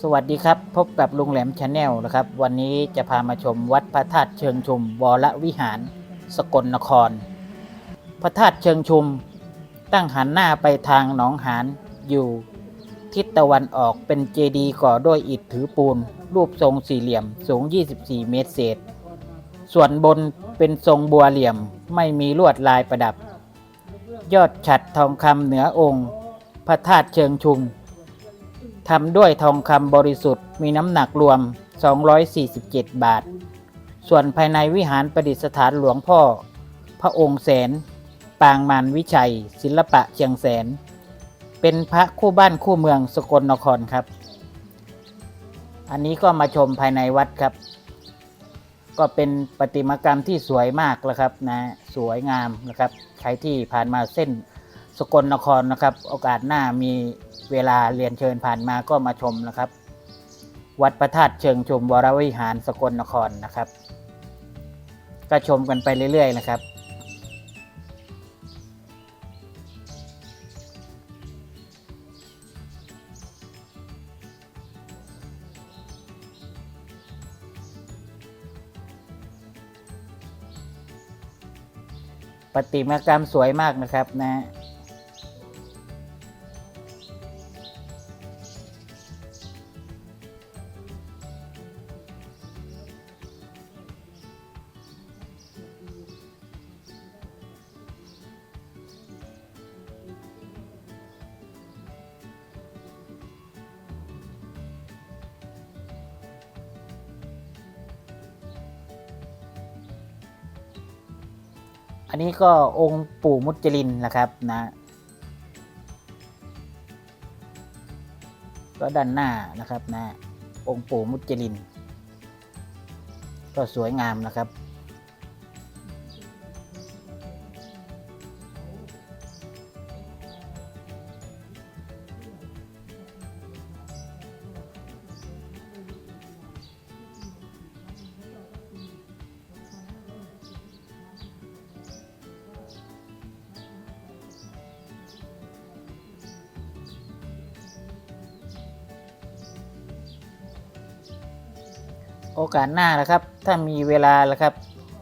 สวัสดีครับ พบกับลุงแหลมชาแนลนะครับ วันนี้จะพามาชมวัดพระธาตุเชิงชุมวรวิหาร สกลนคร พระธาตุเชิงชุม ตั้งหันหน้าไปทางหนองหานอยู่ ทิศตะวันออกเป็นเจดีย์ก่อด้วยอิฐถือปูน รูปทรงสี่เหลี่ยมสูง 24 เมตรเศษ ส่วนบนเป็นทรงบัวเหลี่ยมไม่มีลวดลายประดับ ยอดฉัดทองคำเหนือองค์ พระธาตุเชิงชุม ทำด้วยทองคำบริสุทธิ์มีน้ำหนักรวม 247 บาท ส่วนภายในวิหารประดิษฐานหลวงพ่อ พระองค์แสน ปางมารวิชัย ศิลปะเชียงแสน เป็นพระคู่บ้านคู่เมืองสกลนครครับ อันนี้ก็มาชมภายในวัดครับ ก็เป็นประติมากรรมที่สวยมากแล้วครับนะสวยงามนะครับ ใครที่ผ่านมาเส้นสกลนครนะครับ โอกาสหน้ามี เวลาเรียนเชิญผ่านมาก็มาชมนะครับ วัดพระธาตุเชิงชุมวรวิหารสกลนครนะครับ ก็ชมกันไปเรื่อยๆนะครับประติมากรรมสวยมากนะครับนะ อันนี้ก็องค์ปู่มุจลินนะครับนะก็ด้านหน้านะครับนะองค์ปู่มุจลิน ก็สวยงามนะครับ โอกาสหน้านะครับ ถ้ามีเวลาแล้วครับ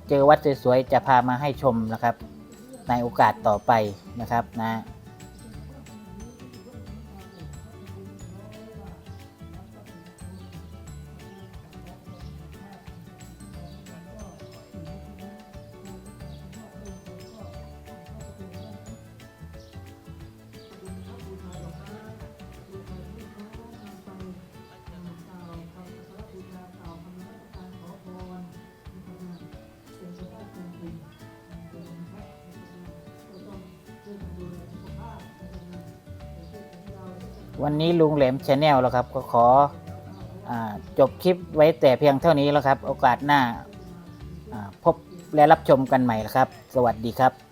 เจอวัดสวยๆจะพามาให้ชมนะครับ ในโอกาสต่อไปนะครับนะ วันนี้ลุงแหลมชาแนลแล้วครับ ก็ขออจบคลิปไว้แต่เพียงเท่านี้แล้วครับ โอกาสหน้าพบและรับชมกันใหม่ครับ สวัสดีครับ